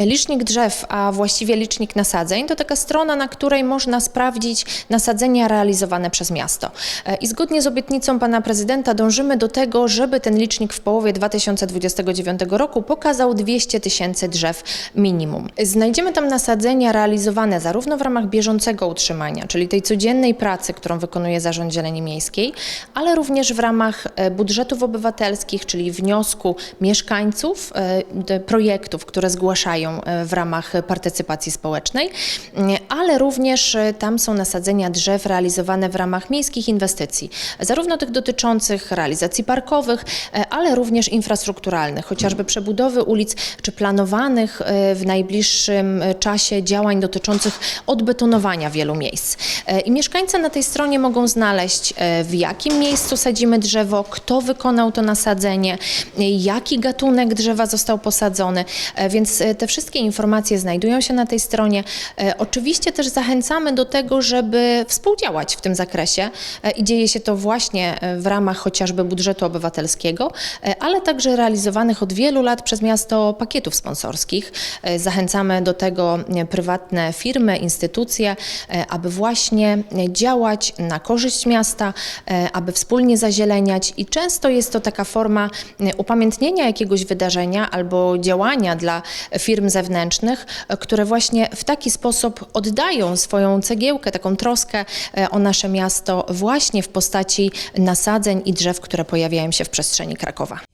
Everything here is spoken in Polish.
Licznik drzew, a właściwie licznik nasadzeń, to taka strona, na której można sprawdzić nasadzenia realizowane przez miasto. E, I zgodnie z obietnicą pana prezydenta dążymy do tego, żeby ten licznik w połowie 2029 roku pokazał 200 tysięcy drzew minimum. Znajdziemy tam nasadzenia realizowane zarówno w ramach bieżącego utrzymania, czyli tej codziennej pracy, którą wykonuje Zarząd Zieleni Miejskiej, ale również w ramach e, budżetów obywatelskich, czyli wniosku mieszkańców, e, projektów, które zgłaszają e, w ramach partycypacji społecznej, m, ale również e, tam są nasadzenia drzew realizowane w ramach miejskich inwestycji, zarówno tych dotyczących realizacji parkowych, e, ale również infrastrukturalnych, chociażby przebudowy ulic, czy planowanych e, w najbliższym e, czasie działań dotyczących odbetonowania wielu miejsc. E, I mieszkańcy na tej stronie mogą znaleźć, e, w jakim miejscu sadzimy drzewo, kto wykonał to nasadzenie, e, jaki gatunek drzewa został posadzony, E, więc e, te wszystkie informacje znajdują się na tej stronie. E, Oczywiście też zachęcamy do tego, żeby współdziałać w tym zakresie e, i dzieje się to właśnie e, w ramach chociażby budżetu obywatelskiego, ale także realizowanych od wielu lat przez miasto pakietów sponsorskich. Zachęcamy do tego prywatne firmy, instytucje, aby właśnie działać na korzyść miasta, aby wspólnie zazieleniać i często jest to taka forma upamiętnienia jakiegoś wydarzenia albo działania dla firm zewnętrznych, e, które właśnie w taki sposób oddają swoją cegiełkę, taką troskę e, o nasze miasto właśnie w postaci nasadzeń i drzew, które pojawiają się w przestrzeni Krakowa.